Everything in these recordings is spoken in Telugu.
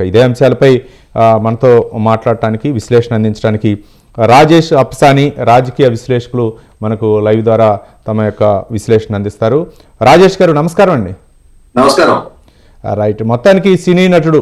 ఇదే అంశాలపై ఆ, మనతో మాట్లాడటానికి విశ్లేషణ అందించడానికి రాజేష్ అప్సాని రాజకీయ విశ్లేషకులు మనకు లైవ్ ద్వారా తమ యొక్క విశ్లేషణ అందిస్తారు. రాజేష్ గారు నమస్కారం అండి. నమస్కారం. రైట్. మొత్తానికి సినీ నటుడు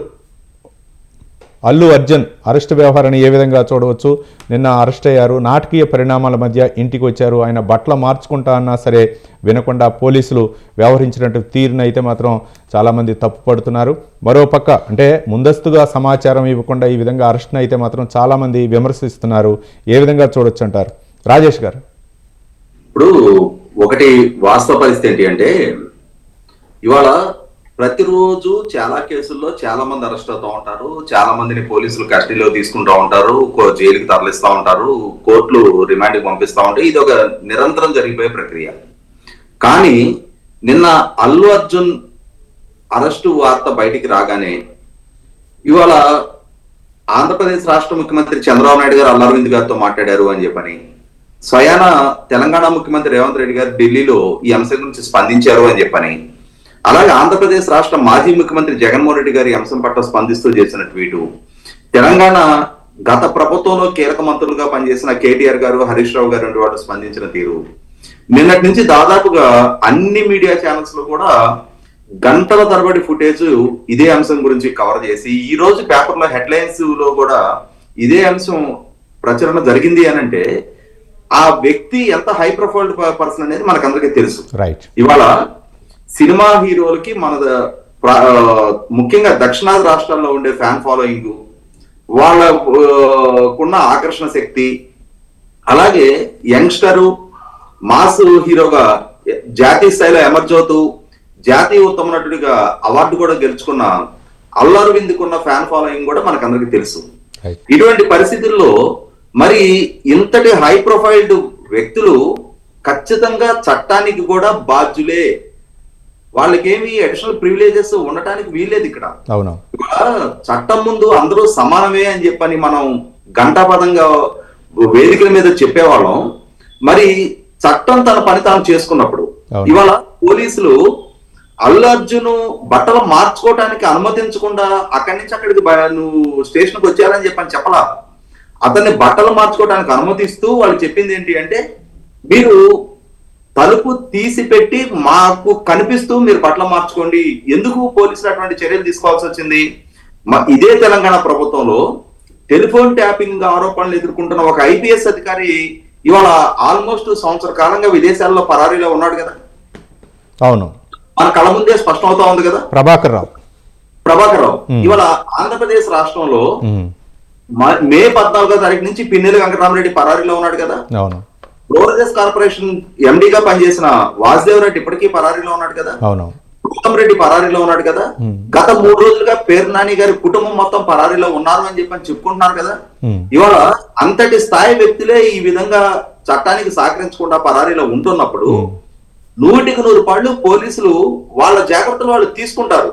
అల్లు అర్జున్ అరెస్ట్ వ్యవహారాన్ని ఏ విధంగా చూడవచ్చు? నిన్న అరెస్ట్ అయ్యారు. నాటకీయ పరిణామాల మధ్య ఇంటికి వచ్చారు. ఆయన బట్టలు మార్చుకుంటా అన్నా సరే వినకుండా పోలీసులు వ్యవహరించినట్టు తీరును అయితే మాత్రం చాలామంది తప్పుపడుతున్నారు. మరోపక్క అంటే ముందస్తుగా సమాచారం ఇవ్వకుండా ఈ విధంగా అరెస్ట్ను అయితే మాత్రం చాలామంది విమర్శిస్తున్నారు. ఏ విధంగా చూడొచ్చు అంటారు? రాజేష్ గారు. ఇప్పుడు ఒకటి వాస్తవ పరిస్థితి ఏంటి అంటే ఇవాళ ప్రతిరోజు చాలా కేసుల్లో చాలా మంది అరెస్ట్ అవుతూ ఉంటారు. చాలా మందిని పోలీసులు కస్టడీలో తీసుకుంటూ ఉంటారు. కో- జైలుకి తరలిస్తూ ఉంటారు. కోర్టులు రిమాండ్కి పంపిస్తూ ఉంటాయి ఇది ఒక నిరంతరం జరిగిపోయే ప్రక్రియ. కానీ నిన్న అల్లు అర్జున్ అరెస్టు వార్త బయటికి రాగానే ఇవాళ ఆంధ్రప్రదేశ్ రాష్ట్ర ముఖ్యమంత్రి చంద్రబాబు నాయుడు గారు అల్లరవింద్ గారితో మాట్లాడారు అని చెప్పని స్వయాన తెలంగాణ ముఖ్యమంత్రి రేవంత్ రెడ్డి గారు ఢిల్లీలో ఈ అంశం గురించి స్పందించారు అని చెప్పని అలాగే ఆంధ్రప్రదేశ్ రాష్ట్ర మాజీ ముఖ్యమంత్రి జగన్మోహన్ రెడ్డి గారి అంశం పట్ల స్పందిస్తూ చేసిన ట్వీటు తెలంగాణ గత ప్రభుత్వంలో కీలక మంత్రులుగా పనిచేసిన కేటీఆర్ గారు హరీష్ రావు గారు వంటి వాళ్ళు స్పందించిన తీరు. నిన్నటి నుంచి దాదాపుగా అన్ని మీడియా ఛానల్స్లో కూడా గంటల తరబడి ఫుటేజ్ ఇదే అంశం గురించి కవర్ చేసి ఈ రోజు పేపర్లో హెడ్లైన్స్లో కూడా ఇదే అంశం ప్రచురణ జరిగింది అని అంటే ఆ వ్యక్తి ఎంత హై ప్రొఫైల్ పర్సన్ అనేది మనకందరికీ తెలుసు. రైట్ ఇవాళ సినిమా హీరోలకి మన ముఖ్యంగా దక్షిణాది రాష్ట్రాల్లో ఉండే ఫ్యాన్ ఫాలోయింగ్ వాళ్ళకున్న ఆకర్షణ శక్తి అలాగే యంగ్స్టరు మాస్ హీరోగా జాతీయ స్థాయిలో ఎమర్జోతు జాతీయ ఉత్తమ నటుడిగా అవార్డు కూడా గెలుచుకున్న అల్లు అరవింద్కున్న ఫ్యాన్ ఫాలోయింగ్ కూడా మనకందరికీ తెలుసు. రైట్ ఇటువంటి పరిస్థితుల్లో మరి ఇంతటి హై ప్రొఫైల్డ్ వ్యక్తులు ఖచ్చితంగా చట్టానికి కూడా బాధ్యులే వాళ్ళకేమి అడిషనల్ ప్రివిలేజెస్ ఉండటానికి వీల్లేదు ఇక్కడ. చట్టం ముందు అందరూ సమానమే అని చెప్పని మనం గంటాపదంగా వేదికల మీద చెప్పేవాళ్ళం. మరి చట్టం తన పని తాను చేసుకున్నప్పుడు. ఇవాళ పోలీసులు అల్లు అర్జున్ బట్టలు మార్చుకోవటానికి అనుమతించకుండా అక్కడి నుంచి అక్కడికి నువ్వు స్టేషన్కి వచ్చారని చెప్పని చెప్పలా? అతన్ని బట్టలు మార్చుకోవడానికి అనుమతిస్తూ వాళ్ళు చెప్పింది ఏంటి అంటే మీరు తలుపు తీసి పెట్టి మాకు కనిపిస్తూ మీరు బట్టలు మార్చుకోండి. ఎందుకు పోలీసులు అటువంటి చర్యలు తీసుకోవాల్సి వచ్చింది? ఇదే తెలంగాణ ప్రభుత్వంలో టెలిఫోన్ ట్యాపింగ్ ఆరోపణలు ఎదుర్కొంటున్న ఒక ఐపీఎస్ అధికారి ఇవాళ ఆల్మోస్ట్ సంవత్సర కాలంగా విదేశాల్లో పరారీలో ఉన్నాడు కదా. అవును. మన కళ్ళ ముందే స్పష్టం అవుతా ఉంది కదా? ప్రభాకర్ రావు. ప్రభాకర్ రావు. ఇవాళ ఆంధ్రప్రదేశ్ రాష్ట్రంలో మే పద్నాలుగో తారీఖు నుంచి పిన్నెల వెంకటరామరెడ్డి పరారీలో ఉన్నాడు కదా? అవును. ఫ్లోరజెస్ కార్పొరేషన్ ఎండిగా పనిచేసిన వాసుదేవ్ రెడ్డి ఇప్పటికీ పరారీలో ఉన్నాడు కదా? అవును. గౌతమ్ రెడ్డి పరారీలో ఉన్నాడు కదా. గత మూడు రోజులుగా పేరు నాని గారి కుటుంబం మొత్తం పరారీలో ఉన్నారు అని చెప్పని చెప్పుకుంటున్నారు కదా? ఇవాళ అంతటి స్థాయి వ్యక్తులే ఈ విధంగా చట్టానికి సహకరించకుండా పరారీలో ఉంటున్నప్పుడు. నూటికి నూరు పాళ్ళు పోలీసులు వాళ్ళ జాగ్రత్తలు వాళ్ళు తీసుకుంటారు.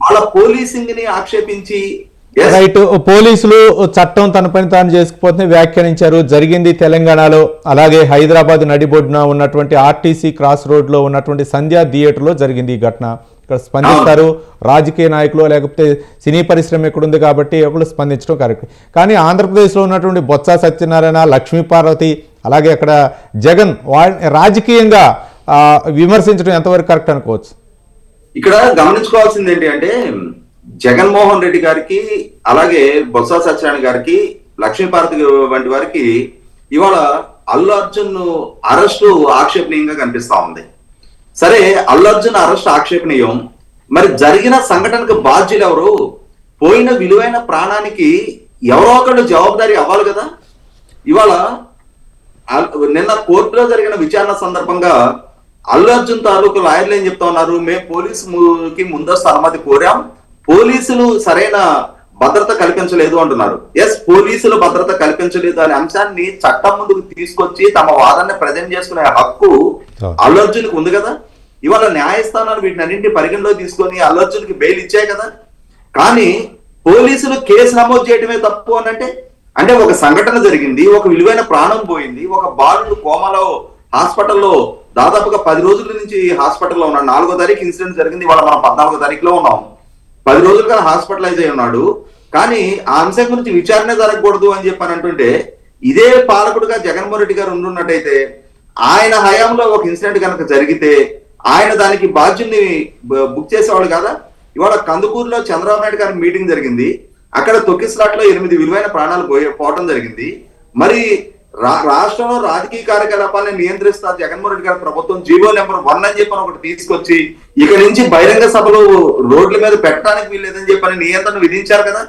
వాళ్ళ పోలీసింగ్ని ఆక్షేపించి "Yes, రైట్ పోలీసులు చట్టం తన పని తాను చేసుకుపోతే వ్యాఖ్యానించారు. జరిగింది తెలంగాణలో అలాగే హైదరాబాద్ నడిబొడ్డున ఉన్నటువంటి ఆర్టీసీ క్రాస్ రోడ్లో ఉన్నటువంటి సంధ్యా థియేటర్లో జరిగింది ఈ ఘటన. ఇక్కడ స్పందిస్తారు రాజకీయ నాయకులు లేకపోతే సినీ పరిశ్రమ ఇక్కడ ఉంది కాబట్టి ఒకళ్ళు స్పందించడం కరెక్ట్. కానీ ఆంధ్రప్రదేశ్లో ఉన్నటువంటి బొత్స సత్యనారాయణ లక్ష్మీపార్వతి అలాగే అక్కడ జగన్ రాజకీయంగా విమర్శించడం ఎంతవరకు కరెక్ట్ అనుకోవచ్చు? ఇక్కడ గమనించుకోవాల్సింది ఏంటి అంటే జగన్మోహన్ రెడ్డి గారికి అలాగే బొత్స సత్యనారాయణ గారికి లక్ష్మీపార్వతి వంటి వారికి ఇవాళ అల్లు అర్జున్ అరెస్టు ఆక్షేపణీయంగా కనిపిస్తా ఉంది. సరే అల్లు అర్జున్ అరెస్ట్ ఆక్షేపణీయం. మరి జరిగిన సంఘటనకు బాధ్యులు ఎవరు? పోయిన విలువైన ప్రాణానికి ఎవరో ఒకళ్ళు జవాబుదారీ అవ్వాలి కదా? ఇవాళ నిన్న కోర్టులో జరిగిన విచారణ సందర్భంగా అల్లు అర్జున్ తాలూకు లాయర్లు ఏం చెప్తా ఉన్నారు? మేము పోలీసుకి ముందస్తు అనుమతి కోరాం. పోలీసులు సరైన భద్రత కల్పించలేదు అంటున్నారు. ఎస్ పోలీసులు భద్రత కల్పించలేదు అనే అంశాన్ని చట్టం ముందుకు తీసుకొచ్చి తమ వాదనని ప్రజెంట్ చేసుకునే హక్కు అవును. అల్లు అర్జున్కి ఉంది కదా. ఇవాళ న్యాయస్థానాలు వీటిని అన్నింటినీ పరిగణలో తీసుకొని అల్లు అర్జున్కి బెయిల్ ఇచ్చాయి కదా. కానీ పోలీసులు కేసు నమోదు చేయడమే తప్పు అని అంటే అంటే ఒక సంఘటన జరిగింది ఒక విలువైన ప్రాణం పోయింది ఒక బాలుడు కోమలో హాస్పిటల్లో దాదాపుగా పది రోజుల నుంచి హాస్పిటల్లో ఉన్నాడు. నాలుగో తారీఖు ఇన్సిడెంట్ జరిగింది ఇవాళ మనం పద్నాలుగో తారీఖులో ఉన్నాం. పది రోజులుగా హాస్పిటలైజ్ అయి ఉన్నాడు. కానీ ఆ అంశం గురించి విచారణ జరగకూడదు అని చెప్పని అంటుంటే ఇదే పాలకుడుగా జగన్మోహన్ రెడ్డి గారు ఉండున్నట్టయితే ఆయన హయాంలో ఒక ఇన్సిడెంట్ కనుక జరిగితే ఆయన దానికి బాధ్యుని బుక్ చేసేవాడు కదా? ఇవాళ కందుకూరులో చంద్రబాబు నాయుడు గారి మీటింగ్ జరిగింది. అక్కడ తొక్కిస్లాట్లో ఎనిమిది విలువైన ప్రాణాలు పోయే పోవటం జరిగింది. మరి రాష్ట్రంలో రాజకీయ కార్యకలాపాలను నియంత్రిస్తా జగన్మోహన్ రెడ్డి గారి ప్రభుత్వం జీవో నెంబర్ వన్ అని చెప్పని ఒకటి తీసుకొచ్చి ఇక నుంచి బహిరంగ సభలు రోడ్ల మీద పెట్టడానికి వీల్లేదని చెప్పని నియంత్రణ విధించారు కదా?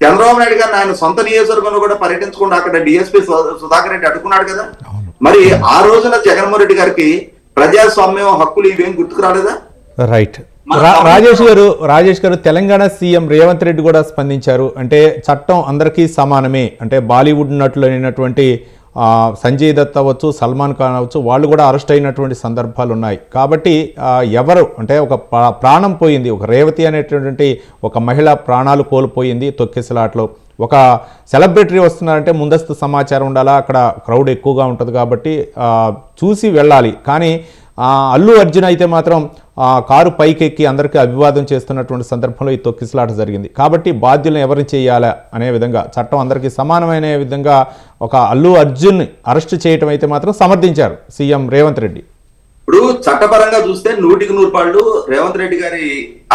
చంద్రబాబు నాయుడు గారిని ఆయన సొంత నియోజకవర్గంలో కూడా పర్యటించకుండా అక్కడ డిఎస్పీ సుధాకర్ రెడ్డి అడ్డుకున్నాడు కదా? మరి ఆ రోజున జగన్మోహన్ రెడ్డి గారికి ప్రజాస్వామ్యం హక్కులు ఇవేం గుర్తుకు రాలేదా? రైట్. రాజేష్ గారు రాజేష్ గారు తెలంగాణ సీఎం రేవంత్ రెడ్డి కూడా స్పందించారు. అంటే చట్టం అందరికీ సమానమే. అంటే బాలీవుడ్ నటులు అయినటువంటి సంజయ్ దత్ అవ్వచ్చు సల్మాన్ ఖాన్ అవ్వచ్చు వాళ్ళు కూడా అరెస్ట్ అయినటువంటి సందర్భాలు ఉన్నాయి. కాబట్టి ఎవరు అంటే ఒక ప్రా- ప్రాణం పోయింది. ఒక రేవతి అనేటటువంటి ఒక మహిళ ప్రాణాలు కోల్పోయింది తొక్కిసలాట్లో. ఒక సెలబ్రిటీ వస్తున్నారంటే ముందస్తు సమాచారం ఉండాలా? అక్కడ క్రౌడ్ ఎక్కువగా ఉంటుంది కాబట్టి చూసి వెళ్ళాలి. కానీ అల్లు అర్జున్ అయితే మాత్రం ఆ కారు పైకెక్కి అందరికీ అభివాదం చేస్తున్నటువంటి సందర్భంలో ఈ తొక్కిసలాట జరిగింది. కాబట్టి బాధ్యులను ఎవరిని చేయాలా అనే విధంగా చట్టం అందరికీ సమానమైన విధంగా ఒక అల్లు అర్జున్ అరెస్ట్ చేయటం అయితే మాత్రం సమర్థించారు సీఎం రేవంత్ రెడ్డి. ఇప్పుడు చట్టపరంగా చూస్తే నూటికి నూరు పాళ్ళు రేవంత్ రెడ్డి గారి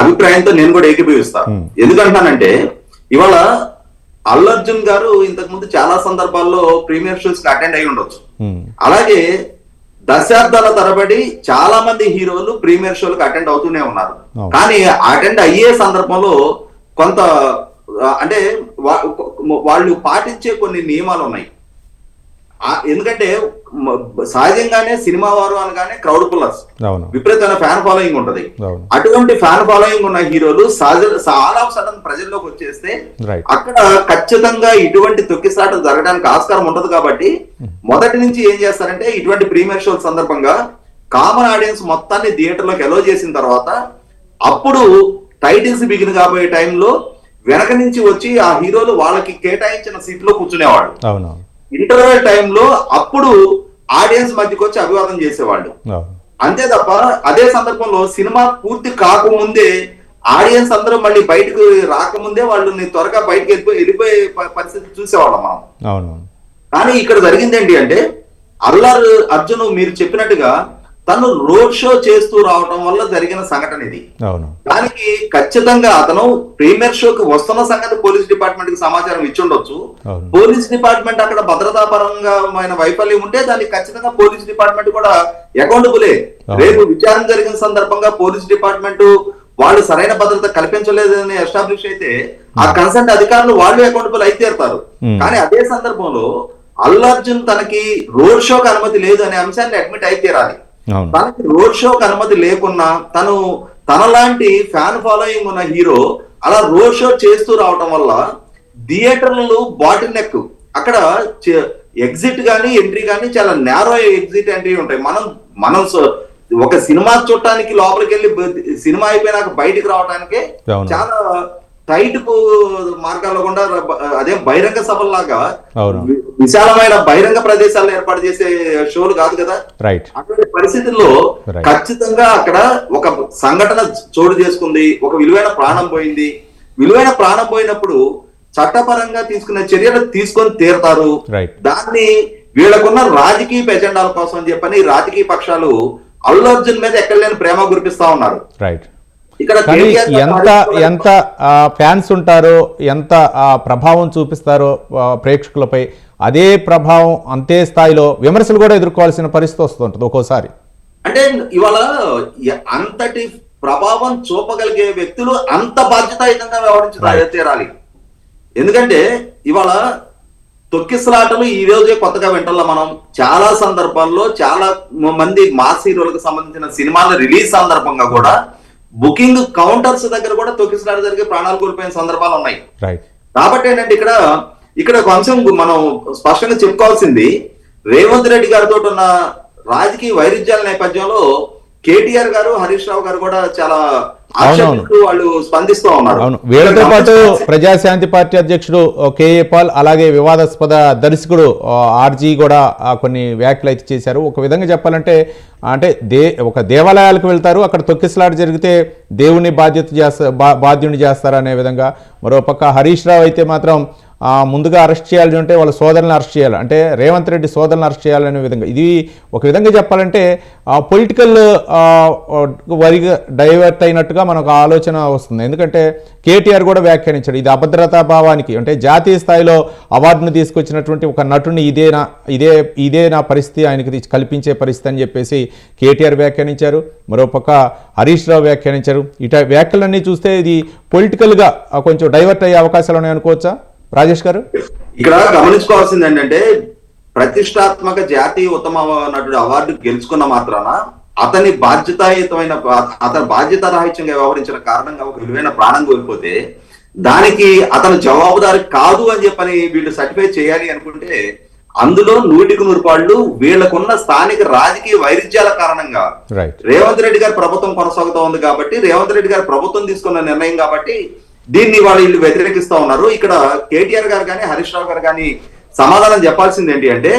అభిప్రాయంతో నేను కూడా ఏకీభవిస్తాను. ఎందుకంటానంటే ఇవాళ అల్లు అర్జున్ గారు ఇంతకు ముందు చాలా సందర్భాల్లో ప్రీమియర్ షోస్కి అటెండ్ అయి ఉండొచ్చు. అలాగే దశాబ్దాల తరబడి చాలా మంది హీరోలు ప్రీమియర్ షోలకు అటెండ్ అవుతూనే ఉన్నారు. కానీ అటెండ్ అయ్యే సందర్భంలో కొంత అంటే వాళ్ళు పాటించే కొన్ని నియమాలు ఉన్నాయి ఎందుకంటే సహజంగానే సినిమా వారు అనగానే క్రౌడ్ పుల్లర్స్ విపరీతమైన ఫ్యాన్ ఫాలోయింగ్ ఉంటది. అటువంటి ఫ్యాన్ ఫాలోయింగ్ ఉన్న హీరోలు సహజ చాలా సడన్ ప్రజల్లోకి వచ్చేస్తే అక్కడ ఖచ్చితంగా ఇటువంటి తొక్కిసాట జరగడానికి ఆస్కారం ఉంటది కాబట్టి మొదటి నుంచి ఏం చేస్తారంటే ఇటువంటి ప్రీమియర్ షోల సందర్భంగా కామన్ ఆడియన్స్ మొత్తాన్ని థియేటర్లోకి ఎలో చేసిన తర్వాత అప్పుడు టైటిల్స్ బిగిన్ కాబోయే టైంలో వెనక నుంచి వచ్చి ఆ హీరోలు వాళ్ళకి కేటాయించిన సీట్లో కూర్చునేవాళ్ళు. అవును ఇంటర్వెల్ టైంలో అప్పుడు ఆడియన్స్ మధ్యకి వచ్చి అభివాదం చేసేవాళ్ళు. అంతే తప్ప అదే సందర్భంలో సినిమా పూర్తి కాకముందే ఆడియన్స్ అందరూ మళ్ళీ బయటకు రాకముందే వాళ్ళు త్వరగా బయటకు వెళ్ళిపోయి వెళ్ళిపోయే పరిస్థితి చూసేవాళ్ళం మనం. అవును కానీ ఇక్కడ జరిగింది ఏంటి అంటే అల్లర్ అర్జున్ మీరు చెప్పినట్టుగా తను రోడ్ షో చేస్తూ రావటం వల్ల జరిగిన సంఘటన ఇది. అవును. దానికి ఖచ్చితంగా అతను ప్రీమియర్ షోకి వస్తున్న సంగతి పోలీస్ డిపార్ట్మెంట్కి సమాచారం ఇచ్చి ఉండొచ్చు. అవును. పోలీస్ డిపార్ట్మెంట్ అక్కడ భద్రతా పరంగా వైఫల్యం ఉంటే దానికి ఖచ్చితంగా పోలీస్ డిపార్ట్మెంట్ కూడా అకౌంటబులే. రేపు విచారణ జరిగిన సందర్భంగా పోలీస్ డిపార్ట్మెంట్ వాళ్ళు సరైన భద్రత కల్పించలేదని ఎస్టాబ్లిష్ అయితే ఆ కన్సర్ట్ అధికారులు వాళ్ళు అకౌంటబుల్ అయితే తీరుతారు. కానీ అదే సందర్భంలో అల్లు అర్జున్ తనకి రోడ్ షోకి అనుమతి లేదు అనే అంశాన్ని అడ్మిట్ అయితే తీరాలి. అవును తనకి రోడ్ షోకి అనుమతి లేకున్నా తను తనలాంటి ఫ్యాన్ ఫాలోయింగ్ ఉన్న హీరో అలా రోడ్ షో చేస్తూ రావటం వల్ల థియేటర్లు బాటిల్ నెక్ అక్కడ ఎగ్జిట్ గానీ ఎంట్రీ గానీ చాలా నేరో ఎగ్జిట్ ఎంట్రీ ఉంటాయి మనం మనం ఒక సినిమా చూడటానికి లోపలికి వెళ్ళి సినిమా అయిపోయినాక బయటికి రావడానికే. చాలా టైట్ మార్గాల్లో కూడా అదే బహిరంగ సభల్లాగా విశాలమైన బహిరంగ ప్రదేశాలను ఏర్పాటు చేసే షోలు కాదు కదా? రైట్ అటువంటి పరిస్థితుల్లో. ఖచ్చితంగా అక్కడ ఒక సంఘటన చోటు చేసుకుంది ఒక విలువైన ప్రాణం పోయింది. విలువైన ప్రాణం పోయినప్పుడు చట్టపరంగా తీసుకునే చర్యలు తీసుకొని తీరతారు. దాన్ని వీళ్ళకున్న రాజకీయ ఎజెండాల కోసం అని చెప్పని రాజకీయ పక్షాలు అల్లు అర్జున్ మీద ఎక్కడ లేని ప్రేమ కురిపిస్తా ఉన్నారు. రైట్ కానీ ఎంత ఎంత ఫ్యాన్స్ ఉంటారో ఎంత ఆ, ప్రభావం చూపిస్తారో ప్రేక్షకులపై అదే ప్రభావం అంతే స్థాయిలో విమర్శలు కూడా ఎదుర్కోవాల్సిన పరిస్థితి వస్తుంటుంది ఒక్కోసారి. అంటే ఇవాళ అంతటి ప్రభావం చూపగలిగే వ్యక్తులు అంత బాధ్యతాయుతంగా వ్యవహరించాలి తీరాలి. ఎందుకంటే ఇవాళ తొక్కిసలాటలు ఈ రోజే కొత్తగా వింటల్లా మనం. చాలా సందర్భాల్లో చాలా మంది మాస్ హీరోలకు సంబంధించిన సినిమాల రిలీజ్ సందర్భంగా కూడా బుకింగ్ కౌంటర్స్ దగ్గర కూడా తొక్కిసలాట జరిగే ప్రాణాలు కోల్పోయిన సందర్భాలు ఉన్నాయి. కాబట్టి ఏంటంటే ఇక్కడ ఇక్కడ ఒక అంశం మనం స్పష్టంగా చెప్పుకోవాల్సింది రేవంత్ రెడ్డి గారితో ఉన్న రాజకీయ వైరుధ్యాల నేపథ్యంలో కేటీఆర్ గారు హరీష్ రావు గారు కూడా చాలా వాళ్ళు స్పందిస్తూ ఉన్నారు. అవును. వీళ్ళతో పాటు ప్రజాశాంతి పార్టీ అధ్యక్షుడు కేఏ పాల్ అలాగే వివాదాస్పద దర్శకుడు ఆర్జీ కూడా కొన్ని వ్యాఖ్యలు అయితే చేశారు. ఒక విధంగా చెప్పాలంటే అంటే దే ఒక దేవాలయాలకు వెళ్తారు. అక్కడ తొక్కిసలాట జరిగితే దేవుని బాధ్యత చేస్తా బా బాధ్యుని చేస్తారు అనే విధంగా మరోపక్క హరీష్ రావు అయితే మాత్రం ముందుగా అరెస్ట్ చేయాలి అంటే వాళ్ళ సోదరులను అరెస్ట్ చేయాలి. అంటే రేవంత్ రెడ్డి సోదరులను అరెస్ట్ చేయాలనే విధంగా. ఇది ఒక విధంగా చెప్పాలంటే పొలిటికల్ వరిగా డైవర్ట్ అయినట్టుగా మనకు ఆలోచన వస్తుంది. ఎందుకంటే కేటీఆర్ కూడా వ్యాఖ్యానించాడు ఇది అభద్రతా భావానికి. అంటే జాతీయ స్థాయిలో అవార్డును తీసుకొచ్చినటువంటి ఒక నటుని ఇదే నా ఇదే ఇదే నా పరిస్థితి ఆయనకి కల్పించే పరిస్థితి అని చెప్పేసి కేటీఆర్ వ్యాఖ్యానించారు. మరోపక్క హరీష్ రావు వ్యాఖ్యానించారు. ఇట వ్యాఖ్యలన్నీ చూస్తే ఇది పొలిటికల్గా కొంచెం డైవర్ట్ అయ్యే అవకాశాలు ఉన్నాయనుకోవచ్చా? రాజేష్ గారు? ఇక్కడ గమనించుకోవాల్సింది ఏంటంటే ప్రతిష్టాత్మక జాతీయ ఉత్తమ నటుడు అవార్డు గెలుచుకున్న మాత్రాన అతని బాధ్యతాయుతమైన అతని బాధ్యత రాహిత్యంగా వ్యవహరించిన కారణంగా ఒక విలువైన ప్రాణం కోల్పోతే దానికి అతను జవాబుదారి కాదు అని చెప్పని వీళ్ళు సర్టిఫై చేయాలి అనుకుంటే అందులో నూటికి నూరు పాళ్ళు వీళ్ళకున్న స్థానిక రాజకీయ వైరుధ్యాల కారణంగా రేవంత్ రెడ్డి గారి ప్రభుత్వం కొనసాగుతూ ఉంది కాబట్టి రేవంత్ రెడ్డి గారి ప్రభుత్వం తీసుకున్న నిర్ణయం కాబట్టి దీన్ని వాళ్ళు వీళ్ళు వ్యతిరేకిస్తా ఉన్నారు. ఇక్కడ కేటీఆర్ గారు కానీ హరీష్ రావు గారు కానీ సమాధానం చెప్పాల్సింది ఏంటి అంటే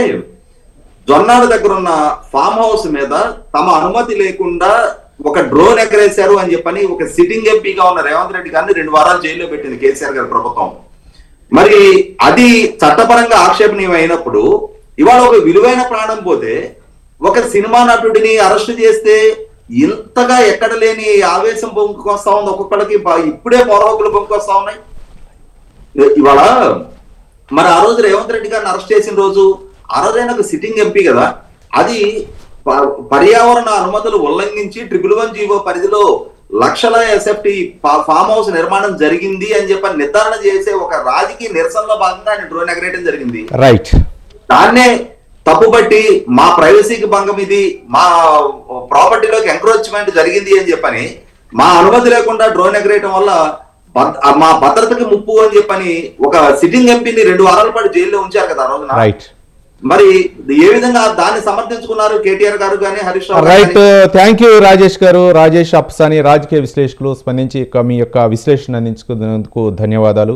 జొన్నాడు దగ్గర ఉన్న ఫామ్ హౌస్ మీద తమ అనుమతి లేకుండా ఒక డ్రోన్ ఎగరేశారు అని చెప్పని ఒక సిట్టింగ్ ఎంపీగా ఉన్న రేవంత్ రెడ్డి గారిని రెండు వారాలు జైల్లో పెట్టింది కేసీఆర్ గారి ప్రభుత్వం. మరి అది చట్టపరంగా ఆక్షేపణీయం అయినప్పుడు ఇవాళ ఒక విలువైన ప్రాణం పోతే ఒక సినిమా నటుడిని అరెస్ట్ చేస్తే ఇంతగా ఎక్కడ లేని ఆవేశం పొంగుకొస్తా ఉంది ఒక్కొక్కడికి. ఇప్పుడే పొరవకులు పొంగుకొస్తా ఉన్నాయి. ఇవాళ మరి ఆ రోజు రేవంత్ రెడ్డి గారిని అరెస్ట్ చేసిన రోజు ఆ రోజు ఆయన ఒక సిట్టింగ్ ఎంపీ కదా. అది పర్యావరణ అనుమతులు ఉల్లంఘించి ట్రిపుల్ వన్ జీవో పరిధిలో లక్షల ఎస్ఎఫ్టి ఫామ్ హౌస్ నిర్మాణం జరిగింది అని చెప్పి నిర్ధారణ చేసే ఒక రాజకీయ నిరసనలో భాగంగా ఆయన డ్రోన్ ఎగరేయడం జరిగింది. రైట్ దాన్నే తప్పుపట్టి మా ప్రైవసీకి భంగం ఇది మా ప్రాపర్టీలోకి ఎంక్రోచ్మెంట్ జరిగింది అని చెప్పని మా అనుమతి లేకుండా డ్రోన్ ఎగరేయటం వల్ల మా భద్రతకి ముప్పు అని చెప్పని ఒక సిట్టింగ్ ఎంపీని రెండు వారాల పాటు జైల్లో ఉంచారు కదా ఆ రోజున. మరి ఏ విధంగా దాన్ని సమర్థించుకున్నారు కేటీఆర్ గారు కానీ Harish right? Thank you Rajesh గారు రాజేష్ అప్సాని రాజకీయ విశ్లేషకులు స్పందించి మీ యొక్క విశ్లేషణ అందించుకున్నందుకు ధన్యవాదాలు.